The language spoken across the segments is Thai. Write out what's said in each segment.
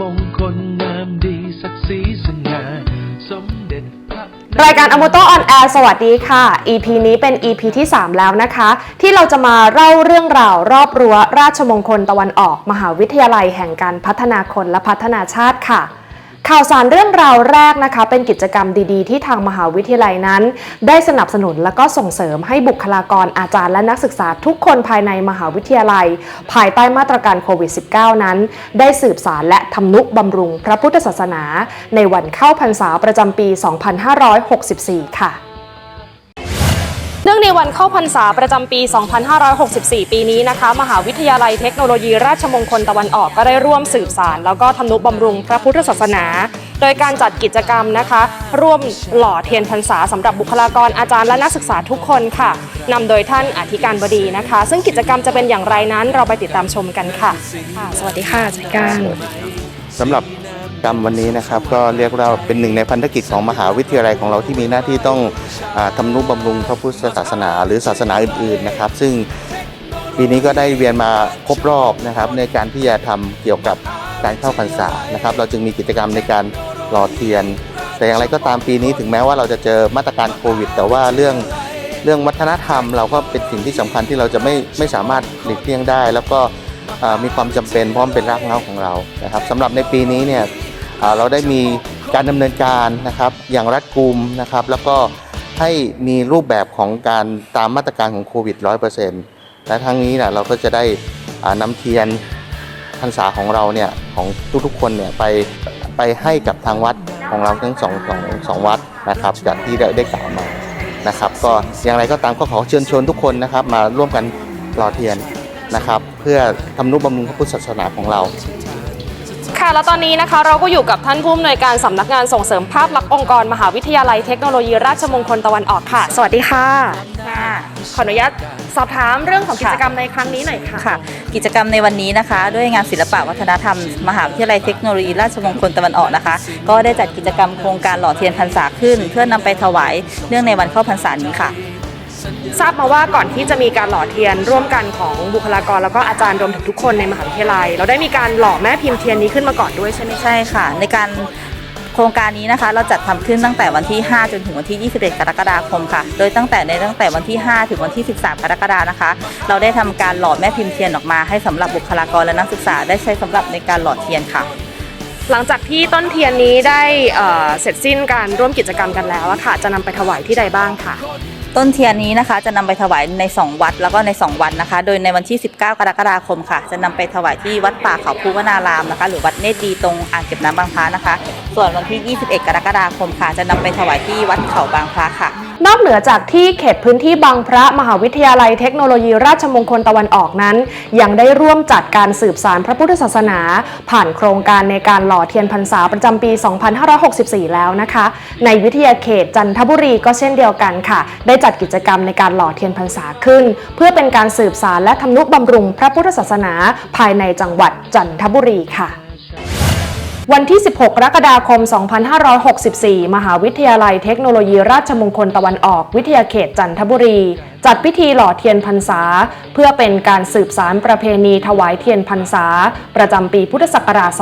มงคลงามดีศักดิ์ศรีสง่าสมเด็จพระรายการอมโตออนแอร์สวัสดีค่ะ EP นี้เป็น EP ที่ 3 แล้วนะคะ ที่เราจะมาเล่าเรื่องราวรอบรั้วราชมงคลตะวันออก มหาวิทยาลัยแห่งการพัฒนาคนและพัฒนาชาติค่ะ ข่าวสารเรื่องราวแรกนะคะ เป็นกิจกรรมดีๆ ที่ทางมหาวิทยาลัยนั้น ได้สนับสนุนและก็ส่งเสริมให้บุคลากรอาจารย์และนักศึกษาทุกคนภายในมหาวิทยาลัย ภายใต้มาตรการโควิด -19 นั้น ได้สืบสารและทำนุบำรุงพระพุทธศาสนา ในวันเข้าพรรษาประจำปี 2564 ค่ะ เนื่องในวันเข้าพรรษาประจำปี 2564 ปีนี้นะคะ มหาวิทยาลัยเทคโนโลยีราชมงคลตะวันออกก็ได้ร่วมสืบสาร แล้วก็ทำนุบำรุงพระพุทธศาสนา โดยการจัดกิจกรรมนะคะ ร่วมหล่อเทียนพรรษาสำหรับบุคลากรอาจารย์และนักศึกษาทุกคนค่ะนำโดยท่านอธิการบดีนะคะ ซึ่งกิจกรรมจะเป็นอย่างไรนั้นเราไปติดตามชมกันค่ะค่ะสวัสดีค่ะอาจารย์การสำหรับ กรรมวันนี้นะครับ ก็เรียกว่าเป็นหนึ่งในพันธกิจของมหาวิทยาลัยของเราที่มีหน้าที่ต้องอทำนุบำรุงพระพุทธศาสนาหรือศาสนาอื่นๆนะครับ ซึ่งปีนี้ก็ได้เวียนมาครบรอบนะครับ ในการที่จะทำเกี่ยวกับการเข้าพรรษานะครับ เราจึงมีกิจกรรมในการหล่อเทียน แต่อย่างไรก็ตามปีนี้ถึงแม้ว่าเราจะเจอมาตรการโควิด แต่ว่าเรื่องเรื่องวัฒนธรรม เราก็เป็นสิ่งที่สำคัญที่เราจะไม่ไม่สามารถหลีกเลี่ยงได้ แล้วก็มีความจำเป็นพราะมันเป็นรากเหง้าของเรานะครับสำหรับในปีนี้เนี่ย เราได้มีการดำเนินการนะครับอย่างรัดกุมนะครับ แล้วก็ให้มีรูปแบบของการตามมาตรการของโควิด 100%และทั้งนี้นะเราก็จะได้อ่านำเทียนพรรษาของเราเนี่ยของทุกๆคนเนี่ยไปไปให้กับทางวัดของเราทั้งสองสองสองวัดนะครับจากที่ได้ได้กล่าวมานะครับ ก็อย่างไรก็ตามก็ขอเชิญชวนทุกคนนะครับ มาร่วมกันรอเทียนนะครับ เพื่อทำนุบำรุงพระพุทธศาสนาของเรา แล้วตอนนี้นะคะ เราก็อยู่กับท่านผู้อำนวยการสำนักงานส่งเสริมภาพลักษณ์องค์กร มหาวิทยาลัยเทคโนโลยีราชมงคลตะวันออกค่ะ สวัสดีค่ะ ค่ะขออนุญาตสอบถามเรื่องของกิจกรรมในครั้งนี้หน่อยค่ะ ค่ะ กิจกรรมในวันนี้นะคะ ด้วยงานศิลปะวัฒนธรรม มหาวิทยาลัยเทคโนโลยีราชมงคลตะวันออกนะคะ ก็ได้จัดกิจกรรมโครงการหล่อเทียนพรรษาขึ้น เพื่อนำไปถวายเนื่องในวันเข้าพรรษานี้ค่ะ ทราบมาว่าก่อนที่จะมีการหล่อเทียนร่วมกันของบุคลากรแล้วก็อาจารย์รวมถึงทุกคนในมหาวิทยาลัย เราได้มีการหล่อแม่พิมพ์เทียนนี้ขึ้นมาก่อนด้วยใช่ไหมคะใช่ค่ะ ในการโครงการนี้นะคะ เราจัดทำขึ้นตั้งแต่วันที่ 5 จนถึงวันที่ 21 กรกฎาคมค่ะ โดยตั้งแต่ในตั้งแต่วันที่ 5 ถึงวันที่ 13 กรกฎานะคะ เราได้ทำการหล่อแม่พิมพ์เทียนออกมา ให้สำหรับบุคลากรและนักศึกษาได้ใช้สำหรับในการหล่อเทียนค่ะ หลังจากที่ต้นเทียนนี้ได้เอ่อเสร็จสิ้นการร่วมกิจกรรมกันแล้วอะค่ะ จะนำไปถวายที่ใดบ้างค่ะ ต้นเทียนนี้นะคะจะนำไปถวายใน 2 วัดแล้วก็ใน 2 วันนะคะ โดยในวันที่ 19 กรกฎาคมค่ะ จะนำไปถวายที่วัดป่าเขาภูวนารามนะคะ หรือวัดเนตรดีตรงอ่างเก็บน้ำบางพระนะคะ ส่วนวันที่ 21 กรกฎาคมค่ะ จะนำไปถวายที่วัดเขาบางพระค่ะ นอกเหนือจากที่เขตพื้นที่บางพระมหาวิทยาลัยเทคโนโลยีราชมงคลตะวันออกนั้น ยังได้ร่วมจัดการสืบสารพระพุทธศาสนา ผ่านโครงการในการหล่อเทียนพรรษาประจำปี 2564 แล้วนะคะ ในวิทยาเขตจันทบุรีก็เช่นเดียวกันค่ะ ได้จัดกิจกรรมในการหล่อเทียนพรรษาขึ้น เพื่อเป็นการสืบสารและทำนุบำรุงพระพุทธศาสนา ภายในจังหวัดจันทบุรีค่ะ วันที่ 16 กรกฎาคม 2564 มหาวิทยาลัยเทคโนโลยีราชมงคลตะวันออก วิทยาเขตจันทบุรี จัดพิธีหล่อเทียนพรรษา เพื่อเป็นการสืบสารประเพณีถวายเทียนพรรษา ประจำปีพุทธศักราช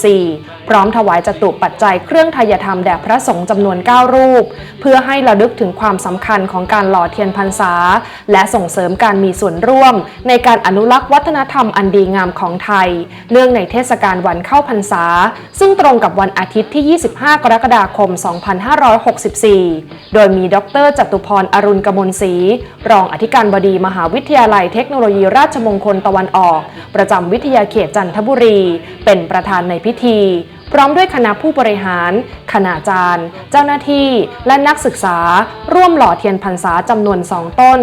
2564 พร้อมถวายจตุปัจจัยเครื่องทายธรรมแด่พระสงฆ์จำนวน 9 รูป เพื่อให้ระลึกถึงความสำคัญของการหล่อเทียนพรรษา และส่งเสริมการมีส่วนร่วม ในการอนุรักษ์วัฒนธรรมอันดีงามของไทย เนื่องในเทศกาลวันเข้าพรรษา ซึ่งตรงกับวันอาทิตย์ที่ 25 กรกฎาคม 2564 โดยมีดรจตุพรอรุณกมลศรีรองอธิการบดีมหาวิทยาลัยเทคโนโลยีราชมงคลตะวันออก ประจำวิทยาเขตจันทบุรี เป็นประธานในพิธี พร้อมด้วยคณะผู้บริหาร คณาจารย์ เจ้าหน้าที่ และนักศึกษา ร่วมหล่อเทียนพรรษาจำนวนสองต้น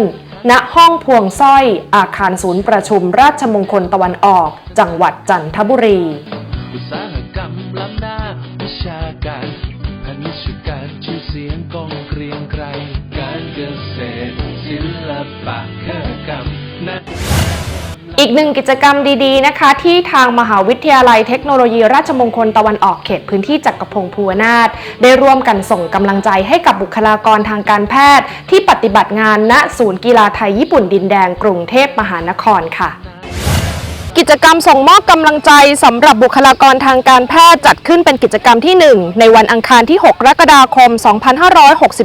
ณห้องพวงสร้อย อาคารศูนย์ประชุมราชมงคลตะวันออก จังหวัดจันทบุรี อุตสาหกรรมล้ำหน้าวิชาการ อีกหนึ่งกิจกรรมดีๆนะคะ ที่ทางมหาวิทยาลัยเทคโนโลยีราชมงคลตะวันออกเขตพื้นที่จักรพงศ์ภูวนาถได้ร่วมกันส่งกำลังใจให้กับบุคลากรทางการแพทย์ ที่ปฏิบัติงานณศูนย์กีฬาไทยญี่ปุ่นดินแดงกรุงเทพมหานครค่ะ กิจกรรมส่งมอบกำลังใจสำหรับบุคลากรทางการแพทย์จัดขึ้นเป็นกิจกรรมที่ 1 ในวันอังคารที่ 6 กรกฎาคม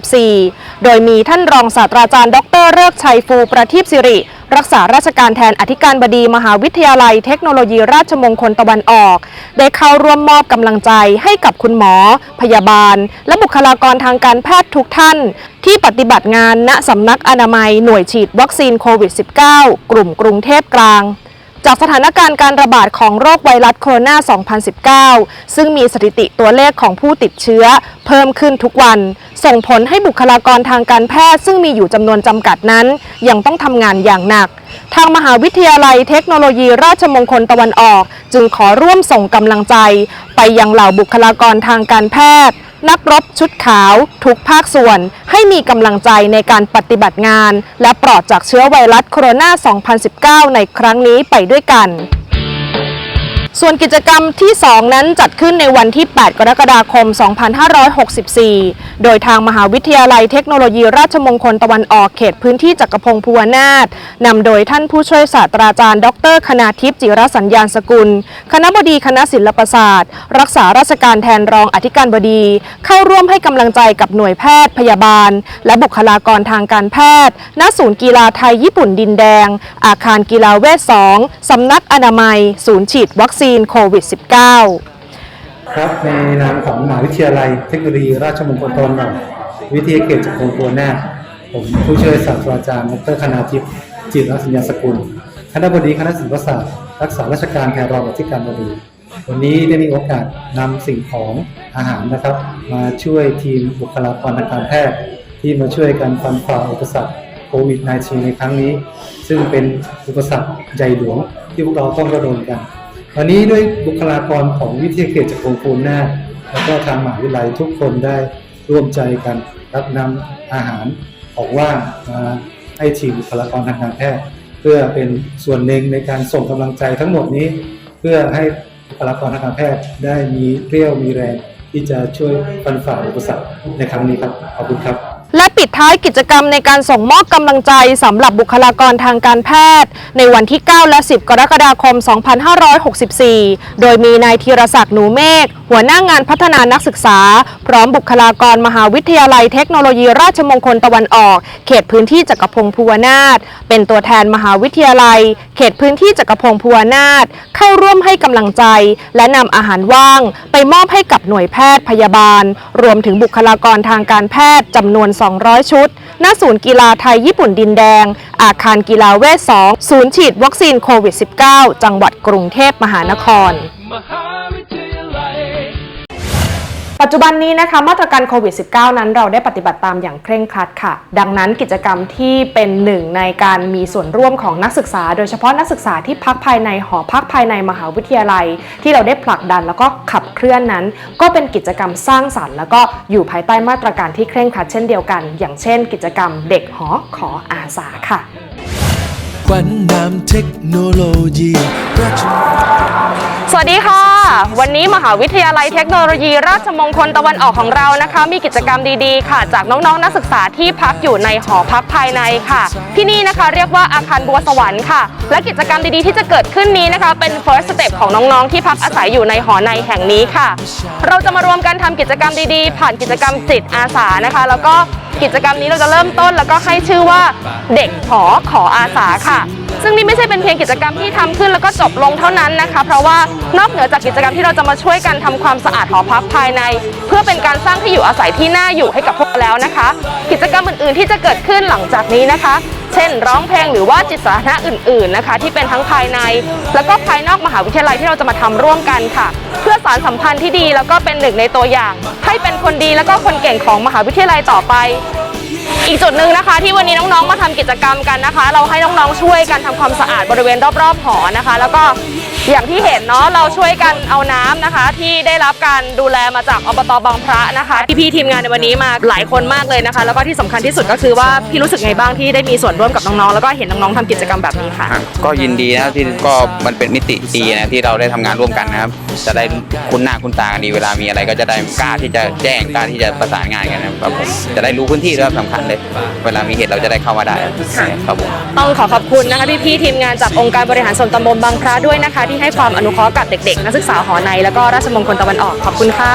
2564 โดยมีท่านรองศาสตราจารย์ ดรเลิกชัยฟูประทีปสิริ รักษาราชการแทนอธิการบดีมหาวิทยาลัยเทคโนโลยีราชมงคลตะวันออก ได้เข้าร่วมมอบกำลังใจให้กับคุณหมอ พยาบาล และบุคลากรทางการแพทย์ทุกท่าน ที่ปฏิบัติงานณสำนักอนามัยหน่วยฉีดวัคซีนโควิด -19 กลุ่มกรุงเทพกลาง จากสถานการณ์การระบาดของโรคไวรัสโคโรนา 2019 ซึ่งมีสถิติตัวเลขของผู้ติดเชื้อ เพิ่มขึ้นทุกวัน ส่งผลให้บุคลากรทางการแพทย์ ซึ่งมีอยู่จำนวนจำกัดนั้น ยังต้องทำงานอย่างหนัก ทางมหาวิทยาลัยเทคโนโลยีราชมงคลตะวันออก จึงขอร่วมส่งกำลังใจ ไปยังเหล่าบุคลากรทางการแพทย์ นักรบชุดขาว ทุกภาคส่วน ให้มีกำลังใจในการปฏิบัติงาน และปลอดจากเชื้อไวรัสโคโรนา 2019 ในครั้งนี้ไปด้วยกัน ส่วนกิจกรรมที่ 2 นั้นจัดขึ้นในวันที่ 8 กรกฎาคม 2564 โดยทางมหาวิทยาลัยเทคโนโลยีราชมงคลตะวันออกเขตพื้นที่จักรพงศ์ภูวนาถนำโดยท่านผู้ช่วยศาสตราจารย์ ดร คณาทิพย์จิรสัญญาณสกุล คณะบดีคณะศิลปศาสตร์ รักษาราชการแทนรองอธิการบดี เข้าร่วมให้กำลังใจกับหน่วยแพทย์พยาบาล และบุคลากรทางการแพทย์ ณ ศูนย์กีฬาไทยญี่ปุ่นดินแดง อาคารกีฬาเวท 2 สำนักอนามัย ศูนย์ฉีดวัคซีนโควิด -19 ครับในนามของมหาวิทยาลัยเทคโนโลยีราชมงคลตะวันออกวิทยาเขตจักรพงศ์ปัวนาผมผู้ช่วยศาสตราจารย์ดรคณาทิพย์จิตรสัญญาสกุลคณะบดีคณะศิลปศาสตร์ รักษาราชการแทนรองอธิการบดี วันนี้ได้มีโอกาสนำสิ่งของอาหารนะครับ มาช่วยทีมบุคลากรทางการแพทย์ ที่มาช่วยกันฟันฝ่าอุปสรรคโควิด -19 ในครั้งนี้ ซึ่งเป็นอุปสรรคใหญ่หลวงที่พวกเราต้องระดมกัน วันนี้ด้วยบุคลากรของวิทยาเขตจักรพงศ์ภูมินาแล้วก็ทางมหาวิทยาลัยทุกคนได้ร่วมใจกันรับนำอาหารของว่างมาให้ทีมบุคลากรทางการแพทย์ เพื่อเป็นส่วนหนึ่งในการส่งกำลังใจทั้งหมดนี้ เพื่อให้บุคลากรทางการแพทย์ได้มีเรี่ยวมีแรงที่จะช่วยฟันฝ่าอุปสรรคในครั้งนี้ครับขอบคุณครับ และปิดท้ายกิจกรรมในการส่งมอบกำลังใจสำหรับบุคลากรทางการแพทย์ ในวันที่ 9 และ 10 กรกฎาคม 2564 โดยมีนายธีรศักดิ์หนูเมฆหัวหน้างานพัฒนานักศึกษา พร้อมบุคลากรมหาวิทยาลัยเทคโนโลยีราชมงคลตะวันออก เขตพื้นที่จักรพงศ์ภูวนาถเป็นตัวแทนมหาวิทยาลัย เขตพื้นที่จักรพงศ์ภูวนาถเข้าร่วมให้กำลังใจ และนำอาหารว่าง ไปมอบให้กับหน่วยแพทย์พยาบาล รวมถึงบุคลากรทางการแพทย์จำนวน200 ชุด ณ ศูนย์กีฬาไทยญี่ปุ่นดินแดง อาคารกีฬาเวท2ศูนย์ฉีดวัคซีนโควิด -19 จังหวัดกรุงเทพมหานคร ปัจจุบันนี้นะคะมาตรการโควิด -19 นั้นเราได้ปฏิบัติตามอย่างเคร่งครัดค่ะ ดังนั้นกิจกรรมที่เป็นหนึ่งในการมีส่วนร่วมของนักศึกษา โดยเฉพาะนักศึกษาที่พักภายในหอพักภายในมหาวิทยาลัย ที่เราได้ผลักดันแล้วก็ขับเคลื่อนนั้น ก็เป็นกิจกรรมสร้างสรรค์ แล้วก็อยู่ภายใต้มาตรการที่เคร่งครัดเช่นเดียวกัน อย่างเช่น กิจกรรมเด็กหอขออาสาค่ะขวัญนำเทคโนโลยีราช สวัสดีค่ะ วันนี้มหาวิทยาลัยเทคโนโลยี ราชมงคลตะวันออกของเรานะคะ มีกิจกรรมดีๆ ค่ะ จากน้องๆ นักศึกษาที่พักอยู่ในหอพักภายในค่ะ ที่นี่นะคะเรียกว่าอาคารบัวสวรรค์ค่ะ และกิจกรรมดีๆ ที่จะเกิดขึ้นนี้นะคะ เป็น first step ของน้องๆ ที่พักอาศัยอยู่ในหอในแห่งนี้ค่ะ เราจะมารวมกันทำกิจกรรมดีๆ ผ่านกิจกรรมจิตอาสานะคะ แล้วก็กิจกรรมนี้เราจะเริ่มต้น แล้วก็ให้ชื่อว่าเด็กหอขออาสาค่ะ ซึ่งนี่ไม่ใช่เป็นเพียงกิจกรรมที่ทำขึ้นแล้วก็จบลงเท่านั้นนะคะ เพราะว่านอกเหนือจากกิจกรรมที่เราจะมาช่วยกันทำความสะอาดหอพักภายใน เพื่อเป็นการสร้างที่อยู่อาศัยที่น่าอยู่ให้กับพวกเราแล้วนะคะ กิจกรรมอื่นๆ ที่จะเกิดขึ้นหลังจากนี้นะคะ เช่น ร้องเพลงหรือว่าจิตสาธารณะอื่น ๆนะคะ ที่เป็นทั้งภายใน แล้วก็ภายนอกมหาวิทยาลัยที่เราจะมาทำร่วมกันค่ะ เพื่อสารสัมพันธ์ที่ดีแล้วก็เป็นหนึ่งในตัวอย่าง ให้เป็นคนดีแล้วก็คนเก่งของมหาวิทยาลัยต่อไป อีกจุดหนึ่งนะคะ ที่วันนี้น้องๆมาทำกิจกรรมกันนะคะ เราให้น้องๆช่วยกันทำความสะอาดบริเวณรอบๆหอนะคะ แล้วก็ อย่างที่เห็นเนาะเราช่วยกันเอาน้ำนะคะ ที่ได้รับการดูแลมาจากอบตบางพระนะคะพี่ๆทีมงานในวันนี้มาหลายคนมากเลยนะคะ แล้วก็ที่สำคัญที่สุดก็คือว่าพี่รู้สึกไงบ้างที่ได้มีส่วนร่วมกับน้องๆแล้วก็เห็นน้องๆทำกิจกรรมแบบนี้ค่ะอะ ก็ยินดีนะที่ก็มันเป็นมิติดีนะที่เราได้ทำงานร่วมกันนะครับจะได้คุ้นหน้าคุ้นตากันดีเวลามีอะไรก็จะได้กล้าที่จะแจ้งกล้าที่จะประสานงานกันนะครับผมจะได้รู้พื้นที่ด้วยครับสำคัญเลย เวลามีเหตุเราจะได้เข้ามาได้ครับผมต้องขอขอบคุณนะคะพี่ๆทีมงานจากองค์การบริหารส่วนตำบลบางพระด้วยนะคะที่ให้ความอนุเคราะห์กับเด็กๆ นักศึกษาหอใน แล้วก็ราชมงคลตะวันออกขอบคุณค่ะ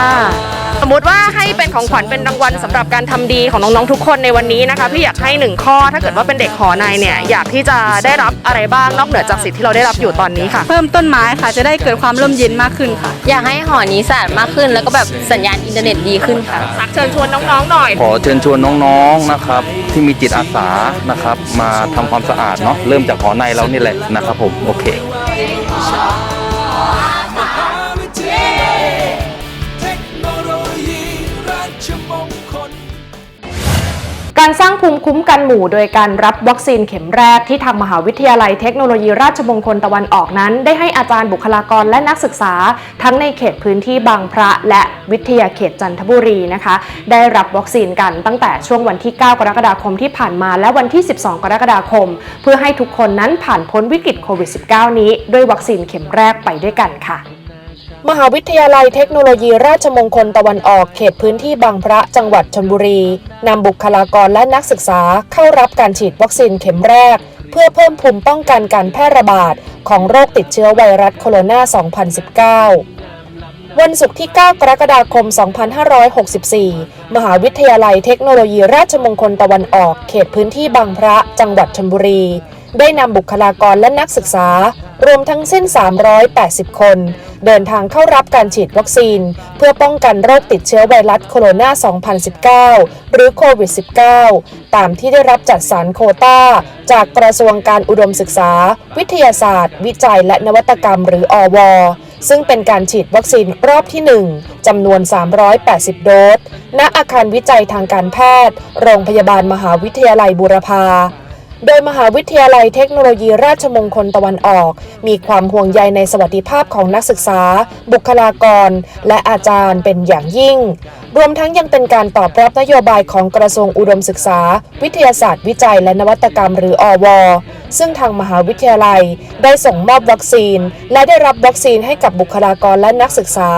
สมมติว่าให้เป็นของขวัญเป็นรางวัลสำหรับการทำดีของน้องๆทุกคนในวันนี้นะคะพี่อยากให้หนึ่งข้อถ้าเกิดว่าเป็นเด็กหอในเนี่ยอยากที่จะได้รับอะไรบ้างนอกเหนือจากสิทธิ์ที่เราได้รับอยู่ตอนนี้ค่ะ เพิ่มต้นไม้ค่ะจะได้เกิดความร่มเย็นมากขึ้นค่ะ อยากให้หอนี้สะอาดมากขึ้น แล้วก็แบบสัญญาณอินเทอร์เน็ตดีขึ้นค่ะ เชิญชวนน้องๆหน่อย ขอเชิญชวนน้องๆนะครับ ที่มีจิตอาสานะครับ มาทำความสะอาดเนาะเริ่มจากหอในเรานี่แหละนะครับผมโอเค เภูมิคุ้มกันหมู่โดยการรับวัคซีนเข็มแรกที่ทางมหาวิทยาลัยเทคโนโลยีราชมงคลตะวันออกนั้น ได้ให้อาจารย์บุคลากรและนักศึกษา ทั้งในเขตพื้นที่บางพระและวิทยาเขตจันทบุรีนะคะ ได้รับวัคซีนกันตั้งแต่ช่วงวันที่ 9 กรกฎาคมที่ผ่านมาและวันที่ 12 กรกฎาคม เพื่อให้ทุกคนนั้นผ่านพ้นวิกฤตโควิด -19 นี้ด้วยวัคซีนเข็มแรกไปด้วยกันค่ะ มหาวิทยาลัยเทคโนโลยีราชมงคลตะวันออกเขตพื้นที่บางพระจังหวัดชนบุรีนำบุคลากรและนักศึกษาเข้ารับการฉีดวัคซีนเข็มแรก เพื่อเพิ่มภูมิป้องกันการแพร่ระบาด ของโรคติดเชื้อไวรัสโคโรนา 2019 วันศุกร์ที่ 9 กรกฎาคม 2564 มหาวิทยาลัยเทคโนโลยีราชมงคลตะวันออกเขตพื้นที่บางพระจังหวัดชลบุรี ได้นำบุคลากรและนักศึกษา รวมทั้งสิ้น 380 คน เดินทางเข้ารับการฉีดวัคซีน เพื่อป้องกันโรคติดเชื้อไวรัสโคโรนา 2019 หรือโควิด -19 ตามที่ได้รับจัดสรรโคต้า จากกระทรวงการอุดมศึกษา วิทยาศาสตร์ วิจัยและนวัตกรรมหรืออวซึ่งเป็นการฉีดวัคซีนรอบที่ 1 จำนวน 380 โดส ณ อาคารวิจัยทางการแพทย์ โรงพยาบาลมหาวิทยาลัยบูรพา โดยมหาวิทยาลัยเทคโนโลยีราชมงคลตะวันออก มีความห่วงใยในสวัสดิภาพของนักศึกษา บุคลากร และอาจารย์เป็นอย่างยิ่ง รวมทั้งยังเป็นการตอบรับนโยบายของกระทรวงอุดมศึกษา วิทยาศาสตร์วิจัยและนวัตกรรมหรืออว ซึ่งทางมหาวิทยาลัยได้ส่งมอบวัคซีน และได้รับวัคซีนให้กับบุคลากรและนักศึกษา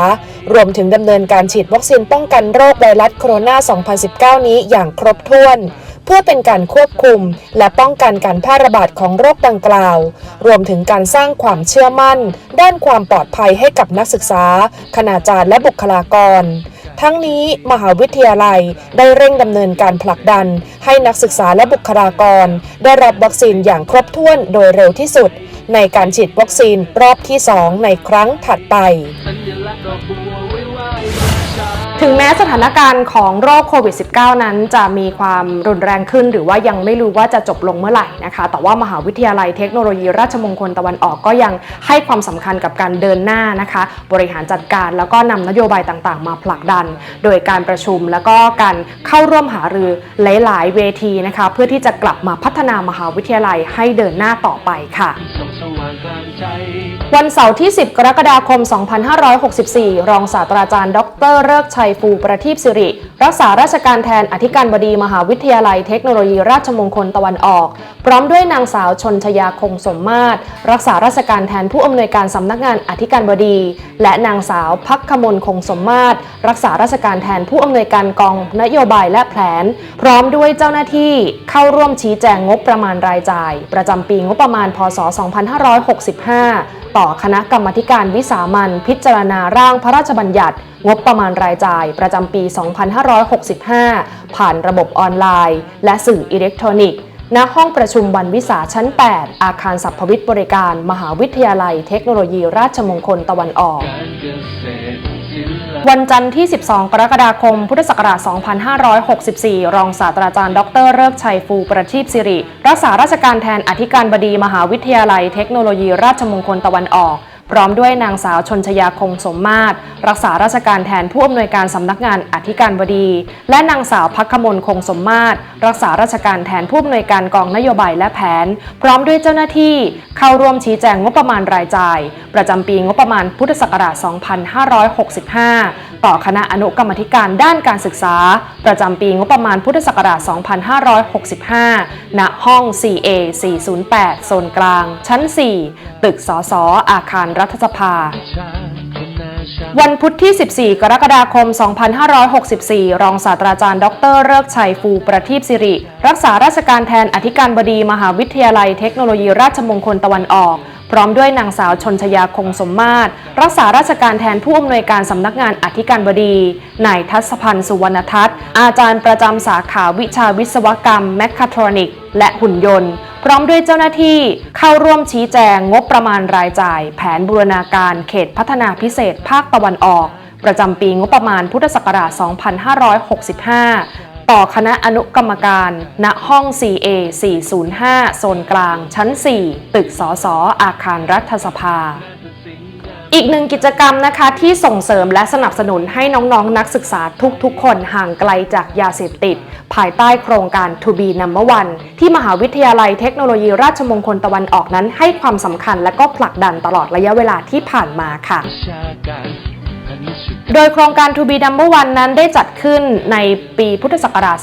รวมถึงดำเนินการฉีดวัคซีนป้องกันโรคไวรัสโคโรนา 2019 นี้อย่างครบถ้วน เพื่อเป็นการควบคุม และป้องกันการแพร่ระบาดของโรคดังกล่าว รวมถึงการสร้างความเชื่อมั่น ด้านความปลอดภัยให้กับนักศึกษา คณาจารย์และบุคลากรทั้งนี้มหาวิทยาลัยได้เร่งดำเนินการผลักดัน ให้นักศึกษาและบุคลากร ได้รับวัคซีนอย่างครบถ้วนโดยเร็วที่สุด ในการฉีดวัคซีนรอบที่ 2 ในครั้งถัดไป ถึงแม้สถานการณ์ของโรคโควิด -19 นั้นจะมีความรุนแรงขึ้น หรือว่ายังไม่รู้ว่าจะจบลงเมื่อไหร่นะคะ แต่ว่ามหาวิทยาลัยเทคโนโลยีราชมงคลตะวันออกก็ยังให้ความสำคัญกับการเดินหน้านะคะ บริหารจัดการแล้วก็นำนโยบายต่างๆ มาผลักดัน โดยการประชุมแล้วก็การเข้าร่วมหารือหลาย ๆ เวทีนะคะ เพื่อที่จะกลับมาพัฒนามหาวิทยาลัยให้เดินหน้าต่อไปค่ะวันเสาร์ที่ 10 กรกฎาคม 2564 รองศาสตราจารย์ ดร เลิกชัยฟูประทีปสิริ รักษาราชการแทนอธิการบดีมหาวิทยาลัยเทคโนโลยีราชมงคลตะวันออก พร้อมด้วยนางสาวชนชยาคงสมมาตร รักษาราชการแทนผู้อำนวยการสำนักงานอธิการบดี และนางสาวพักขมลคงสมมาตร รักษาราชการแทนผู้อำนวยการกองนโยบายและแผน พร้อมด้วยเจ้าหน้าที่เข้าร่วมชี้แจงงบประมาณรายจ่าย ประจำปีงบประมาณพศ 2565 ต่อคณะกรรมการวิสามันพิจารณาร่างพระราชบัญญัติ งบประมาณรายจ่ายประจำปี 2565 ผ่านระบบออนไลน์ และสื่ออิเล็กทรอนิกส์ณห้องประชุมวันวิสาชั้น 8 อาคารสัพพวิทย์บริการ มหาวิทยาลัยเทคโนโลยีราชมงคลตะวันออก วันจันทร์ที่ 12 กรกฎาคม พุทธศักราช 2564 รองศาสตราจารย์ ดรเลิกชัยฟูประทีปสิริ รักษาราชการแทนอธิการบดีมหาวิทยาลัยเทคโนโลยีราชมงคลตะวันออก พร้อมด้วยนางสาวชนชยาคงสมมาตร รักษาราชการแทนผู้อำนวยการสำนักงานอธิการบดี และนางสาวพักขมลคงสมมาตร รักษาราชการแทนผู้อำนวยการกองนโยบายและแผน พร้อมด้วยเจ้าหน้าที่ เข้าร่วมชี้แจงงบประมาณรายจ่าย ประจำปีงบประมาณพุทธศักราช 2565 ต่อคณะอนุกรรมธิการด้านการศึกษา ประจำปีงบประมาณพุทธศักราช 2565 ณ ห้อง 4A 408 โซนกลาง ชั้น 4 ตึกสสอาคารรัฐสภา วันพุธที่ 14 กรกฎาคม 2564 รองศาสตราจารย์ ดรเลิกชัยฟูประทีปสิริ รักษาราชการแทนอธิการบดีมหาวิทยาลัยเทคโนโลยีราชมงคลตะวันออก พร้อมด้วยนางสาวชนชยาคงสมมาตร รักษาราชการแทนผู้อำนวยการสำนักงานอธิการบดีนายทัศพันธ์สุวรรณทัศน์ อาจารย์ประจำสาขาวิชาวิศวกรรม แมคคาทรอนิก และหุ่นยนต์ พร้อมด้วยเจ้าหน้าที่เข้าร่วมชี้แจงงบประมาณรายจ่าย แผนบูรณาการเขตพัฒนาพิเศษภาคตะวันออกประจำปีงบประมาณพุทธศักราช 2565 ต่อคณะอนุกรรมการ ณห้อง 4A 405 โซนกลาง ชั้น 4 ตึกสสอาคารรัฐสภา อีกหนึ่งกิจกรรมนะคะที่ส่งเสริมและสนับสนุนให้น้องๆนนักศึกษาทุกๆ คนห่างไกลจากยาเสพติด ภายใต้โครงการ To be number one ที่มหาวิทยาลัยเทคโนโลยีราชมงคลตะวันออกนั้นให้ความสำคัญและก็ผลักดันตลอดระยะเวลาที่ผ่านมาค่ะ โดยโครงการ To be number one นั้นได้จัดขึ้นในปีพุทธศักราช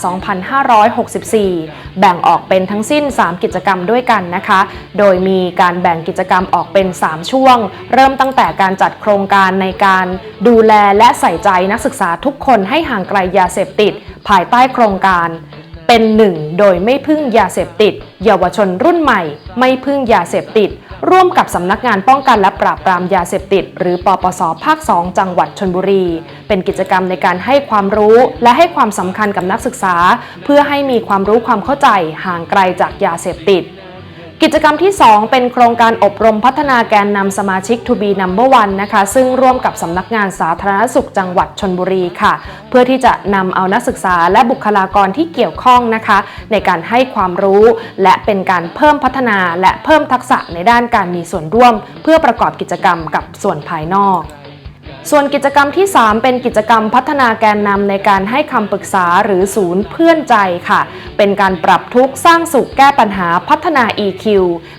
2564 แบ่งออกเป็นทั้งสิ้น 3 กิจกรรมด้วยกันนะคะ โดยมีการแบ่งกิจกรรมออกเป็น 3 ช่วง เริ่มตั้งแต่การจัดโครงการในการดูแลและใส่ใจนักศึกษาทุกคนให้ห่างไกลยาเสพติด ภายใต้โครงการเป็นหนึ่งโดยไม่พึ่งยาเสพติด เยาวชนรุ่นใหม่ ไม่พึ่งยาเสพติด ร่วมกับสำนักงานป้องกันและปราบปรามยาเสพติด หรือปปสภาค 2 จังหวัดชนบุรี เป็นกิจกรรมในการให้ความรู้และให้ความสำคัญกับนักศึกษา เพื่อให้มีความรู้ความเข้าใจห่างไกลจากยาเสพติด กิจกรรมที่ 2 เป็นโครงการอบรมพัฒนาแกนนำสมาชิก To be number one นะคะ ซึ่งร่วมกับสำนักงานสาธารณสุขจังหวัดชนบุรีค่ะ เพื่อที่จะนำเอานักศึกษาและบุคลากรที่เกี่ยวข้องนะคะ ในการให้ความรู้ และเป็นการเพิ่มพัฒนาและเพิ่มทักษะในด้านการมีส่วนร่วม เพื่อประกอบกิจกรรมกับส่วนภายนอก ส่วนกิจกรรมที่ 3 เป็นกิจกรรมพัฒนาแกนนำในการให้คำปรึกษาหรือศูนย์เพื่อนใจค่ะ เป็นการปรับทุกข์สร้างสุขแก้ปัญหาพัฒนา EQ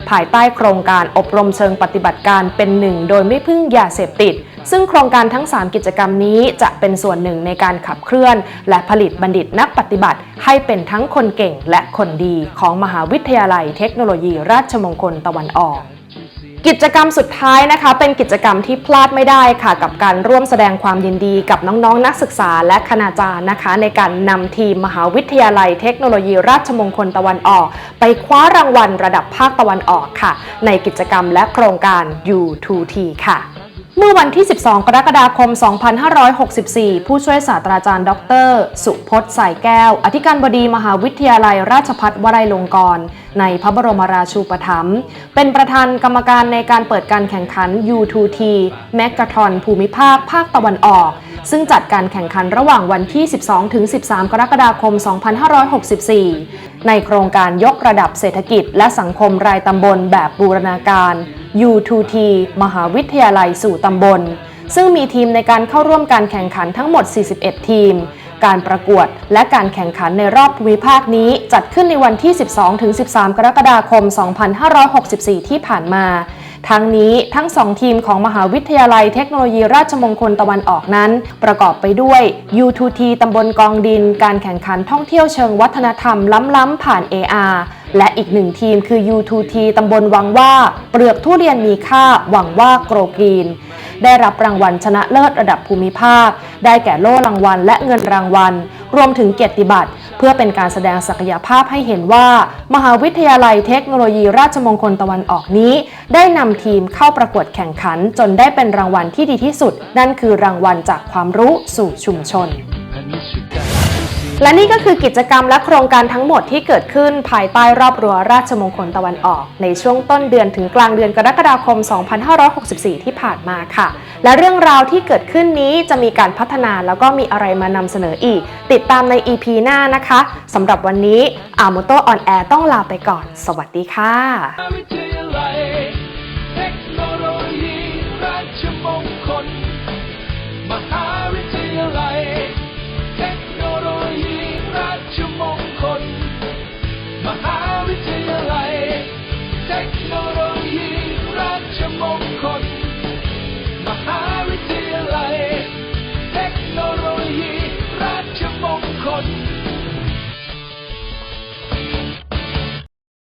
ภายใต้โครงการอบรมเชิงปฏิบัติการเป็นหนึ่งโดยไม่พึ่งยาเสพติด ซึ่งโครงการทั้ง 3 กิจกรรมนี้จะเป็นส่วนหนึ่งในการขับเคลื่อน และผลิตบัณฑิตนักปฏิบัติ ให้เป็นทั้งคนเก่งและคนดีของมหาวิทยาลัยเทคโนโลยีราชมงคลตะวันออก กิจกรรมสุดท้ายนะคะ เป็นกิจกรรมที่พลาดไม่ได้ค่ะ กับการร่วมแสดงความยินดีกับน้องๆนนักศึกษาและคณาจารย์นะคะ ในการนำทีมมหาวิทยาลัยเทคโนโลยีราชมงคลตะวันออก ไปคว้ารางวัลระดับภาคตะวันออกค่ะ ในกิจกรรมและโครงการ U2T ค่ะ เมื่อวันที่ 12 กรกฎาคม 2564 ผู้ช่วยศาสตราจารย์ ดร สุพจน์สายแก้ว อธิการบดีมหาวิทยาลัยราชภัฏวลัยลงกรณ์ในพระบรมราชูปถัมภ์เป็นประธานกรรมการในการเปิดการแข่งขัน U2T แมกกาทอนภูมิภาค ภาคตะวันออก ซึ่งจัดการแข่งขันระหว่างวันที่ 12-13 กรกฎาคม 2564 ในโครงการยกระดับเศรษฐกิจ และสังคมรายตำบลแบบบูรณาการ U2T มหาวิทยาลัยสู่ตำบล ซึ่งมีทีมในการเข้าร่วมการแข่งขันทั้งหมด 41 ทีม การประกวดและการแข่งขันในรอบภูมิภาคนี้จัดขึ้นในวันที่ 12-13 กรกฎาคม 2564 ที่ผ่านมาทั้งนี้ทั้งสองทีมของมหาวิทยาลัยเทคโนโลยีราชมงคลตะวันออกนั้น ประกอบไปด้วย U2T ตำบลกองดิน การแข่งขันท่องเที่ยวเชิงวัฒนธรรมล้ำๆผ่าน AR และอีกหนึ่งทีมคือ U2T ตำบลวังว่า เปลือกทุเรียนมีค่าหวังว่าโกรกรีน ได้รับรางวัลชนะเลิศระดับภูมิภาค ได้แก่โล่รางวัลและเงินรางวัล รวมถึงเกียรติบัตร เพื่อเป็นการแสดงศักยภาพให้เห็นว่า มหาวิทยาลัยเทคโนโลยีราชมงคลตะวันออกนี้ ได้นำทีมเข้าประกวดแข่งขัน จนได้เป็นรางวัลที่ดีที่สุด นั่นคือรางวัลจากความรู้สู่ชุมชน และนี่ก็คือกิจกรรมและโครงการทั้งหมดที่เกิดขึ้นภายใต้รอบรั้วราชมงคลตะวันออก ในช่วงต้นเดือนถึงกลางเดือนกรกฎาคม 2564 ที่ผ่านมาค่ะ และเรื่องราวที่เกิดขึ้นนี้จะมีการพัฒนาแล้วก็มีอะไรมานำเสนออีก ติดตามใน EP หน้านะคะสำหรับวันนี้อาโมโตออนแอร์ต้องลาไปก่อน สวัสดีค่ะ